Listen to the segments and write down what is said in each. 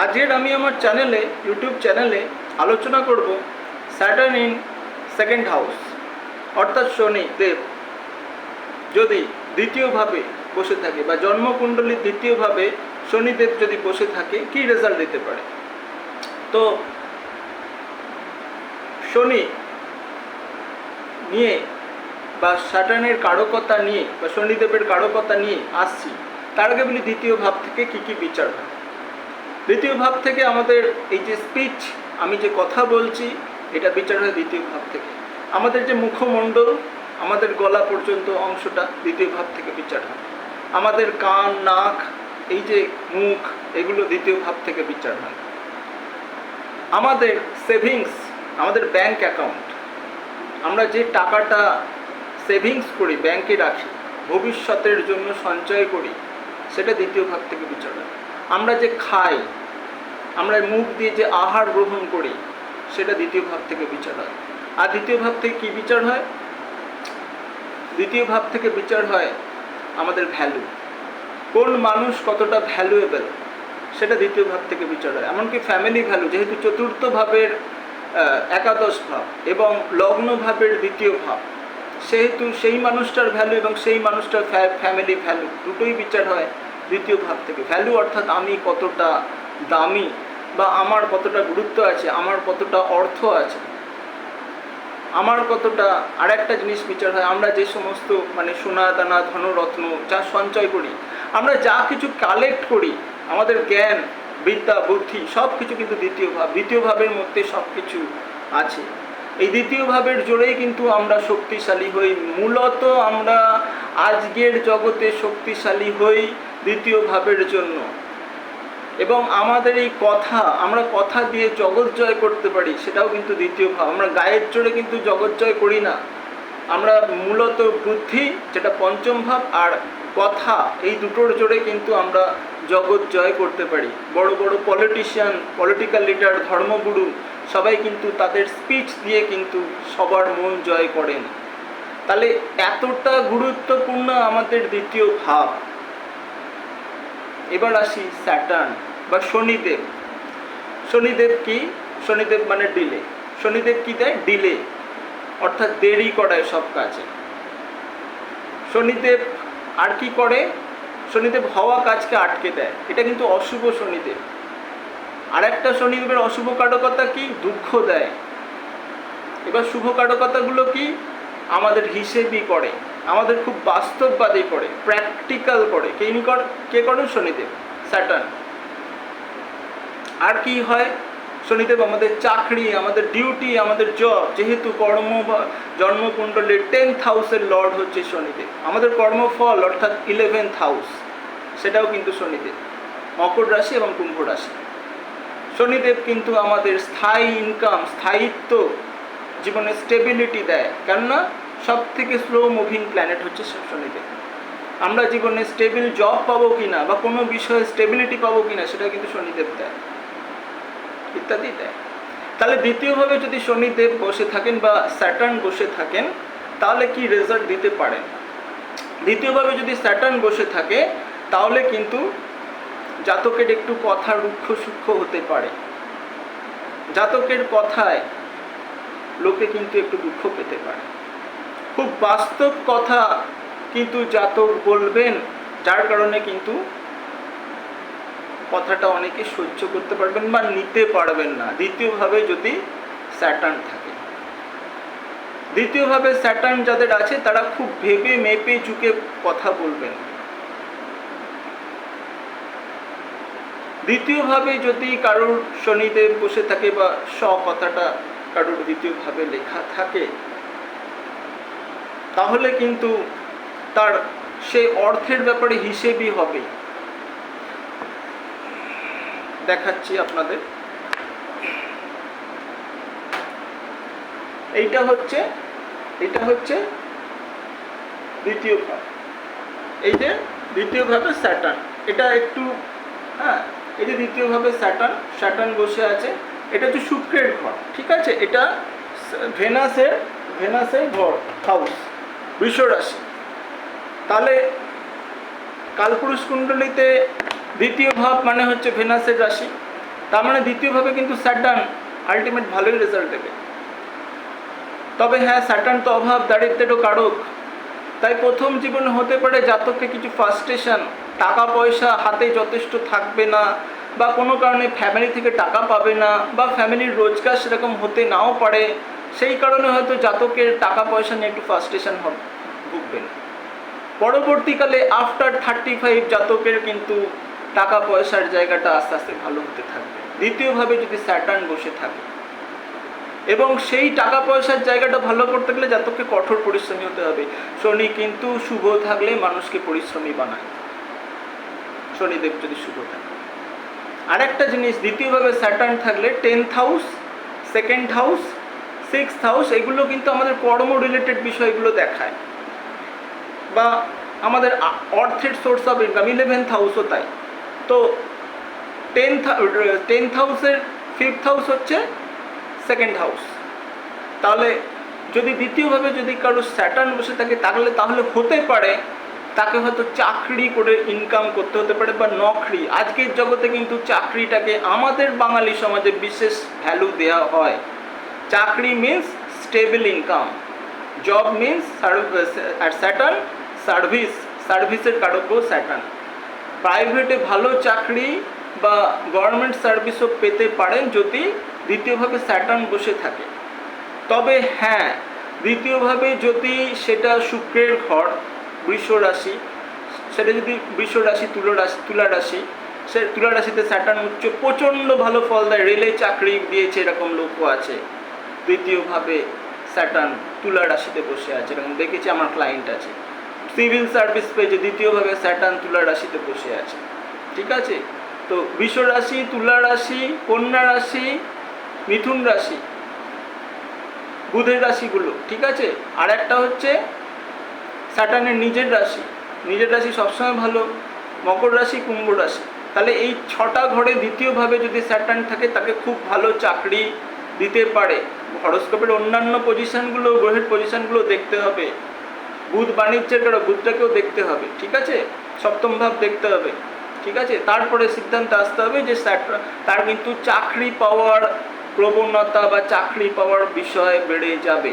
আজকের আমি আমার চ্যানেলে ইউটিউব চ্যানেলে আলোচনা করব স্যাটার্ন ইন সেকেন্ড হাউস অর্থাৎ শনি, দেব। যদি দ্বিতীয়ভাবে বসে থাকে বা জন্মকুণ্ডলীর দ্বিতীয়ভাবে শনিদেব যদি বসে থাকে, কি রেজাল্ট দিতে পারে? তো শনি নিয়ে বা স্যাটার্নের কারকতা নিয়ে বা শনিদেবের কারকতা নিয়ে আসছি, তার আগে বলি দ্বিতীয় ভাব থেকে কি কি বিচার হয়? দ্বিতীয় ভাব থেকে আমাদের এই যে স্পিচ আমি যে কথা বলছি, এটা বিচার হয় দ্বিতীয় ভাব থেকে। আমাদের যে মুখমণ্ডল, আমাদের গলা পর্যন্ত অংশটা দ্বিতীয় ভাব থেকে বিচার হয়। আমাদের কান, নাক, এই যে মুখ, এগুলো দ্বিতীয় ভাব থেকে বিচার হয়। আমাদের সেভিংস আমাদের ব্যাংক অ্যাকাউন্ট আমরা যে টাকাটা সেভিংস করি ব্যাংকে রাখি, ভবিষ্যতের জন্য সঞ্চয় করি, সেটা দ্বিতীয় ভাগ থেকে বিচার হয়। আমরা যে খাই, আমরা মুখ দিয়ে যে আহার গ্রহণ করি, সেটা দ্বিতীয় ভাব থেকে বিচার হয়। আর দ্বিতীয় ভাব থেকে কী বিচার হয়? দ্বিতীয় ভাব থেকে বিচার হয় আমাদের ভ্যালু কোন মানুষ কতটা ভ্যালুয়েবল সেটা দ্বিতীয় ভাব থেকে বিচার হয়। এমনকি ফ্যামিলি ভ্যালু যেহেতু চতুর্থ ভাবের একাদশ ভাব এবং লগ্ন ভাবের দ্বিতীয় ভাব, সেহেতু সেই মানুষটার ভ্যালু এবং সেই মানুষটার ফ্যামিলি ভ্যালু দুটোই বিচার হয়। দ্বিতীয় ভাব থেকে। ভ্যালু অর্থাৎ আমি কতটা দামি বা আমার কতটা গুরুত্ব আছে, আমার কতটা অর্থ আছে, আমার কতটা আর একটা জিনিস বিচার হয়। আমরা যে সমস্ত মানে সোনা, দানা, ধনরত্ন যা সঞ্চয় করি, আমরা যা কিছু কালেক্ট করি, আমাদের জ্ঞান, বিদ্যা, বুদ্ধি সব কিছু কিন্তু দ্বিতীয় ভাব, দ্বিতীয় ভাবের মধ্যে সব কিছু আছে। এই দ্বিতীয় ভাবের জোরেই কিন্তু আমরা শক্তিশালী হই। মূলত আমরা আজকের জগতে শক্তিশালী হই দ্বিতীয় ভাবের জন্য। এবং আমাদের এই কথা, আমরা কথা দিয়ে জগৎ জয় করতে পারি, সেটাও কিন্তু দ্বিতীয় ভাব। আমরা গায়ের জোরে কিন্তু জগৎ জয় করি না। আমরা মূলত বুদ্ধি, যেটা পঞ্চম ভাব, আর কথা, এই দুটোর জোরে কিন্তু আমরা জগৎ জয় করতে পারি। বড় বড় পলিটিশিয়ান পলিটিক্যাল লিডার ধর্মগুরু সবাই কিন্তু তাদের স্পিচ দিয়ে কিন্তু সবার মন জয় করেন তাহলে এতটা গুরুত্বপূর্ণ আমাদের দ্বিতীয় ভাব। এবার আসি স্যাটার্ন বা শনিদেব। শনিদেব কি? শনিদেব মানে ডিলে শনিদেব কি দেয়? ডিলে অর্থাৎ দেরি করায় সব কাজে। শনিদেব আর কি করে? শনিদেব হওয়া কাজকে আটকে দেয়। এটা কিন্তু অশুভ শনিদেব। আর একটা শনিদেবের অশুভ কারকতা কি? দুঃখ দেয়। এবার শুভ কারকতাগুলো কি? আমাদের হিসেবই করে, আমাদের খুব বাস্তববাদী করে প্র্যাকটিক্যাল করে। কে কে করেন? শনিদেব স্যাটার্ন আর কি হয়? শনিদেব আমাদের চাকরি, আমাদের ডিউটি আমাদের জব যেহেতু কর্ম জন্মকুণ্ডলের টেন্থ হাউসের লর্ড হচ্ছে শনিদেব। আমাদের কর্মফল অর্থাৎ ইলেভেন্থ হাউস সেটাও কিন্তু শনিদেব। মকর রাশি এবং কুম্ভ রাশি। শনিদেব কিন্তু আমাদের স্থায়ী ইনকাম স্থায়িত্ব জীবনে স্টেবিলিটি দেয়। কেননা সব থেকে স্লো মুভিং প্ল্যানেট হচ্ছে শনিদেব। আমরা জীবনে স্টেবিল জব পাবো কিনা বা কোনো বিষয়ে স্টেবিলিটি পাবো কিনা সেটা কিন্তু শনিদেব দেয়। ইত্যাদি দেয়। তাহলে দ্বিতীয়ভাবে যদি শনিদেব বসে থাকেন বা স্যাটার্ন বসে থাকেন, তাহলে কি রেজাল্ট দিতে পারেন? দ্বিতীয়ভাবে যদি স্যাটার্ন বসে থাকে, তাহলে কিন্তু জাতকের একটু কথা রুক্ষ সূক্ষ্ম হতে পারে। জাতকের কথায় লোকে কিন্তু একটু দুঃখ পেতে পারে। খুব বাস্তব কথা কিন্তু জাতক বলবেন, যার কারণে কিন্তু কথাটা অনেকে সহ্য করতে পারবেন বা নিতে পারবেন না। দ্বিতীয়ভাবে যদি স্যাটার্ন থাকে। দ্বিতীয়ভাবে স্যাটার্ন যাদের আছে, তারা খুব ভেবে মেপে চুকে কথা বলবেন। দ্বিতীয়ভাবে যদি কারোর শনিদেব বসে থাকে বা স কথাটা কারোর দ্বিতীয়ভাবে লেখা থাকে, তাহলে কিন্তু তার সে অর্থের ব্যাপারে হিসেবই হবে। দেখাচ্ছি আপনাদের। এইটা হচ্ছে এটা হচ্ছে দ্বিতীয় ভাব। এই যে দ্বিতীয় ভাবে স্যাটার্ন এটা একটু হ্যাঁ এই যে দ্বিতীয় ভাবে স্যাটার্ন স্যাটার্ন বসে আছে। এটা হচ্ছে শুক্রের ঘর, ঠিক আছে? এটা ভেনাসের ভেনাসের ঘর হাউস বৃষ রাশি তাহলে কালপুরুষ কুণ্ডলিতে দ্বিতীয় ভাব মানে হচ্ছে ভেনাসের রাশি। তার মানে দ্বিতীয়ভাবে কিন্তু স্যাটার্ন আলটিমেট ভালোই রেজাল্ট দেবে। তবে হ্যাঁ স্যাটার্ন তো অভাব দারিদ্রেরও কারক। তাই প্রথম জীবনে হতে পারে জাতককে কিছু ফার্স্টেশন টাকা পয়সা হাতে যথেষ্ট থাকবে না বা কোনো কারণে ফ্যামিলি থেকে টাকা পাবে না বা ফ্যামিলির রোজগার সেরকম হতে নাও পারে, সেই কারণে হয়তো জাতকের টাকা পয়সা নিয়ে একটু ফার্স্টেশন ভুগবেন। পরবর্তীকালে আফটার থার্টি ফাইভ জাতকের কিন্তু টাকা পয়সার জায়গাটা আস্তে আস্তে ভালো হতে থাকবে। দ্বিতীয়ভাবে যদি স্যাটার্ন বসে থাকে এবং সেই টাকা পয়সার জায়গাটা ভালো করতে গেলে জাতককে কঠোর পরিশ্রমী হতে হবে। শনি কিন্তু শুভ থাকলে মানুষকে পরিশ্রমী বানায়। শনিদেব যদি শুভ থাকে। আরেকটা জিনিস, দ্বিতীয়ভাবে স্যাটার্ন থাকলে tenth house second house six house এগুলো কিন্তু আমাদের কর্ম রিলেটেড বিষয়গুলো দেখায়। বা আমাদের অর্থের সোর্স অফ ইনকাম ইলেভেন্থ হাউসও তাই। তো টেন্থ টেন্থ হাউসের ফিফথ হাউস হচ্ছে সেকেন্ড হাউস তাহলে যদি দ্বিতীয়ভাবে যদি কারও স্যাটার্ন বসে থাকে, তাহলে তাহলে হতে পারে তাকে হয়তো চাকরি করে ইনকাম করতে হতে পারে বা নকরি। আজকের জগতে কিন্তু চাকরিটাকে আমাদের বাঙালি সমাজে বিশেষ ভ্যালু দেওয়া হয়। চাকরি means stable income job means আর স্যাটার্ন সার্ভিস সার্ভিসের কারকও স্যাটার্ন প্রাইভেটে ভালো চাকরি বা গভর্নমেন্ট সার্ভিসও পেতে পারেন যদি দ্বিতীয়ভাবে স্যাটার্ন বসে থাকে। তবে হ্যাঁ দ্বিতীয়ভাবে যদি সেটা শুক্রের ঘর, বৃষ রাশি, সেটা যদি বৃষ রাশি, তুলা তুলা রাশি, সে তুলা রাশিতে স্যাটার্ন উচ্চ প্রচণ্ড ভালো ফল দেয়, রেলে চাকরি দিয়েছে এরকম লোকও আছে। দ্বিতীয়ভাবে স্যাটার্ন তুলা রাশিতে বসে আছে, এরকম দেখেছি আমার ক্লায়েন্ট আছে। সিভিল সার্ভিস পেয়েছে দ্বিতীয়ভাবে স্যাটার্ন তুলা রাশিতে বসে আছে। ঠিক আছে? তো বৃষ রাশি, তুলা রাশি, কন্যা রাশি মিথুন রাশি, বুধের রাশিগুলো, ঠিক আছে? আর একটা হচ্ছে স্যাটার্নের নিজের রাশি। নিজের রাশি সবসময় ভালো। মকর রাশি, কুম্ভ রাশি। তাহলে এই ছটা ঘরে দ্বিতীয়ভাবে যদি স্যাটার্ন থাকে তাকে খুব ভালো চাকরি দিতে পারে। হরস্কোপের অন্যান্য পজিশনগুলো, গ্রহের পজিশনগুলো দেখতে হবে। বুধ বাণিজ্যের কারও বুধটাকেও দেখতে হবে, ঠিক আছে? সপ্তম ভাব দেখতে হবে, ঠিক আছে? তারপরে সিদ্ধান্ত আসতে হবে যে স্যাট- তার কিন্তু চাকরি পাওয়ার প্রবণতা বা চাকরি পাওয়ার বিষয় বেড়ে যাবে।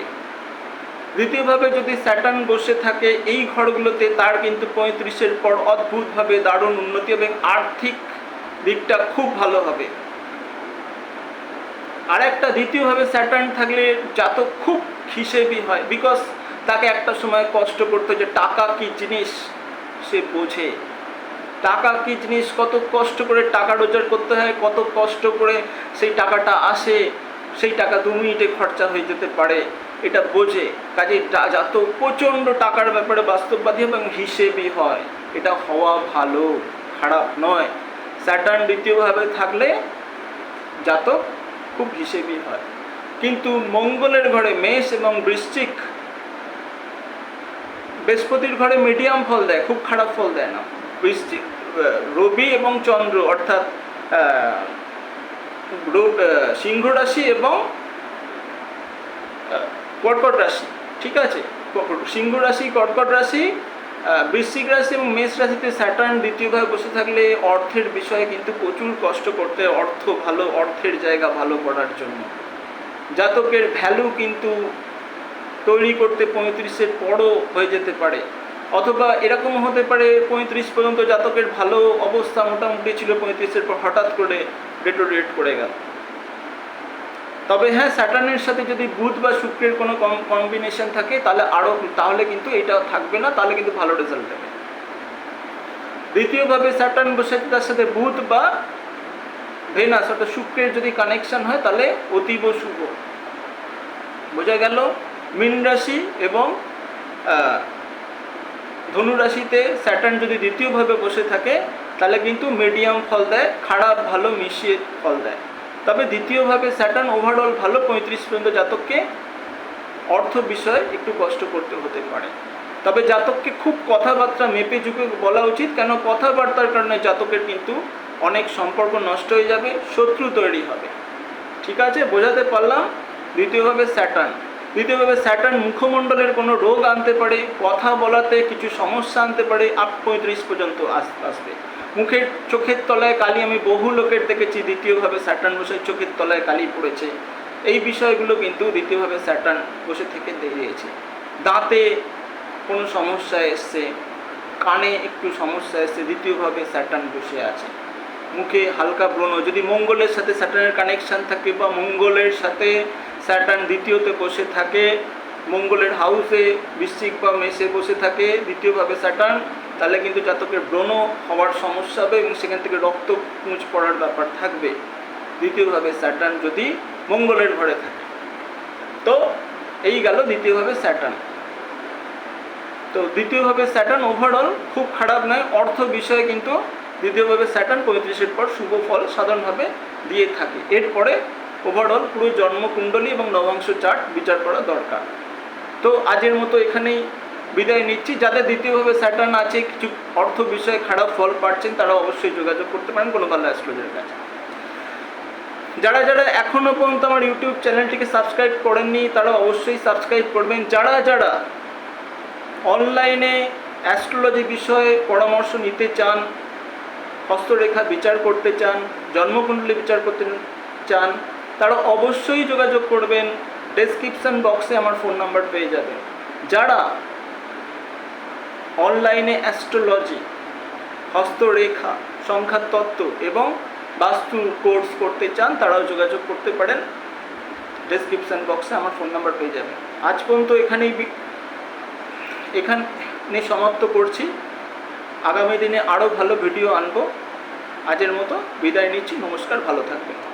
দ্বিতীয়ভাবে যদি স্যাটার্ন বসে থাকে, এই ঘরগুলোতে তার কিন্তু পঁয়ত্রিশের পর অদ্ভুতভাবে দারুণ উন্নতি হবে আর্থিক দিকটা খুব ভালো হবে। আর একটা দ্বিতীয়ভাবে স্যাটার্ন থাকলে জাতক খুব হিসেবি হয় বিকজ তাকে একটা সময় কষ্ট করতে যে টাকা কি জিনিস সে বোঝে। টাকা কি জিনিস, কত কষ্ট করে টাকা রোজগার করতে হয়, কত কষ্ট করে সেই টাকাটা আসে, সেই টাকা দু মিনিটে খরচা হয়ে যেতে পারে, এটা বোঝে। কাজে যত প্রচণ্ড টাকার ব্যাপারে বাস্তববাদী এবং হিসেবি হয়, এটা হওয়া ভালো, খারাপ নয়। স্যাটার্ন দ্বিতীয়ভাবে থাকলে জাতক খুব হিসেবি হয়। কিন্তু মঙ্গলের ঘরে মেষ এবং বৃশ্চিক বৃহস্পতির ঘরে মিডিয়াম ফল দেয়, খুব খারাপ ফল দেয় না। আহ, রবি এবং চন্দ্র অর্থাৎ সিংহ রাশি এবং কর্কট রাশি ঠিক আছে? সিংহ রাশি কর্কট রাশি বৃশ্চিক রাশি এবং মেষ রাশিতে স্যাটার্ন দ্বিতীয়ভাবে বসে থাকলে অর্থের বিষয়ে কিন্তু প্রচুর কষ্ট করতে অর্থ ভালো অর্থের জায়গা ভালো করার জন্য। জাতকের ভ্যালু কিন্তু তৈরি করতে পঁয়ত্রিশের পরও হয়ে যেতে পারে। অথবা এরকম হতে পারে পঁয়ত্রিশ পর্যন্ত জাতকের ভালো অবস্থা মোটামুটি ছিল পঁয়ত্রিশের পর হঠাৎ করে ডেটোরিয়েট করে গেল। তবে হ্যাঁ স্যাটার্নের সাথে যদি বুধ বা শুক্রের কোনো কম্বিনেশন থাকে, তাহলে আরও তাহলে কিন্তু এটা থাকবে না, তাহলে কিন্তু ভালো রেজাল্ট দেবে। দ্বিতীয়ভাবে স্যাটার্ন বসে তার সাথে বুধ বা ভেনাস অর্থাৎ শুক্রের যদি কানেকশন হয়, তাহলে অতীব শুভ। বোঝা গেল? মীন রাশি এবং আহ, ধনু রাশিতে স্যাটার্ন যদি দ্বিতীয়ভাবে বসে থাকে তাহলে কিন্তু মিডিয়াম ফল দেয় খারাপ ভালো মিশিয়ে ফল দেয়। তবে দ্বিতীয়ভাবে স্যাটার্ন ওভারঅল ভালো পঁয়ত্রিশ পর্যন্ত জাতককে অর্থ বিষয়ে একটু কষ্ট করতে হতে পারে। তবে জাতককে খুব কথাবার্তা মেপে ঝুঁকে বলা উচিত কেন কথাবার্তার কারণে জাতকের কিন্তু অনেক সম্পর্ক নষ্ট হয়ে যাবে শত্রু তৈরি হবে। ঠিক আছে বোঝাতে পারলাম? দ্বিতীয়ভাবে স্যাটার্ন দ্বিতীয়ভাবে স্যাটার্ন মুখমণ্ডলের কোনো রোগ আনতে পারে, কথা বলাতে কিছু সমস্যা আনতে পারে, আট পঁয়ত্রিশ পর্যন্ত আস- আসবে। মুখের চোখের তলায় কালি আমি বহু লোকের দেখেছি, দ্বিতীয়ভাবে স্যাটার্ন বসে চোখের তলায় কালি পড়েছে। এই বিষয়গুলো কিন্তু দ্বিতীয়ভাবে স্যাটার্ন বসে থেকে দেখিয়েছে। দাঁতে কোনো সমস্যা এসছে, কানে একটু সমস্যা এসছে, দ্বিতীয়ভাবে স্যাটার্ন বসে আছে। মুখে হালকা ব্রণ, যদি মঙ্গলের সাথে স্যাটার্নের কানেকশান থাকে বা মঙ্গলের সাথে স্যাটার্ন দ্বিতীয়তে বসে থাকে, মঙ্গলের হাউসে বৃশ্চিক বা মেসে বসে থাকে, দ্বিতীয়ভাবে স্যাটার্ন, তাহলে কিন্তু জাতকের ব্রণ হওয়ার সমস্যা হবে এবং সেখান থেকে রক্ত পুঁজ পড়ার ব্যাপার থাকবে। দ্বিতীয়ভাবে স্যাটার্ন যদি মঙ্গলের ঘরে থাকে। তো এই গেল দ্বিতীয়ভাবে স্যাটার্ন। তো দ্বিতীয়ভাবে স্যাটার্ন ওভারঅল খুব খারাপ নয়, অর্থ বিষয়ে কিন্তু দ্বিতীয়ভাবে স্যাটার্ন পঁয়ত্রিশের পর শুভ ফল সাধারণভাবে দিয়ে থাকে। এরপরে ওভারঅল পুরো জন্মকুণ্ডলী এবং নবাংশ চার্ট বিচার করা দরকার। তো আজের মতো এখানেই বিদায় নিচ্ছি। যাদের দ্বিতীয়ভাবে স্যাটার্ন আছে, কিছু অর্থ বিষয়ে খারাপ ফল পাচ্ছেন, তারা অবশ্যই যোগাযোগ করতে পারেন। কোনো ভালো অ্যাস্ট্রোলজারের কাছে। যারা যারা এখনও পর্যন্ত আমার ইউটিউব চ্যানেলটিকে সাবস্ক্রাইব করেননি, তারা অবশ্যই সাবস্ক্রাইব করবেন। যারা যারা অনলাইনে অ্যাস্ট্রোলজি বিষয়ে পরামর্শ নিতে চান, হস্তরেখা বিচার করতে চান, জন্মকুণ্ডলী বিচার করতে চান তারা অবশ্যই যোগাযোগ করবেন। ডেসক্রিপশন বক্সে আমার ফোন নাম্বার পেয়ে যাবেন যারা অনলাইনে অ্যাস্ট্রোলজি হস্তরেখা সংখ্যার তত্ত্ব এবং বাস্তু কোর্স করতে চান, তারাও যোগাযোগ করতে পারেন। ডেসক্রিপশন বক্সে আমার ফোন নাম্বার পেয়ে যাবেন আজ পর্যন্ত এখানেই এখানে সমাপ্ত করছি। আগামী দিনে আরও ভালো ভিডিও আনব। আজের মতো বিদায় নিচ্ছি। নমস্কার, ভালো থাকবেন।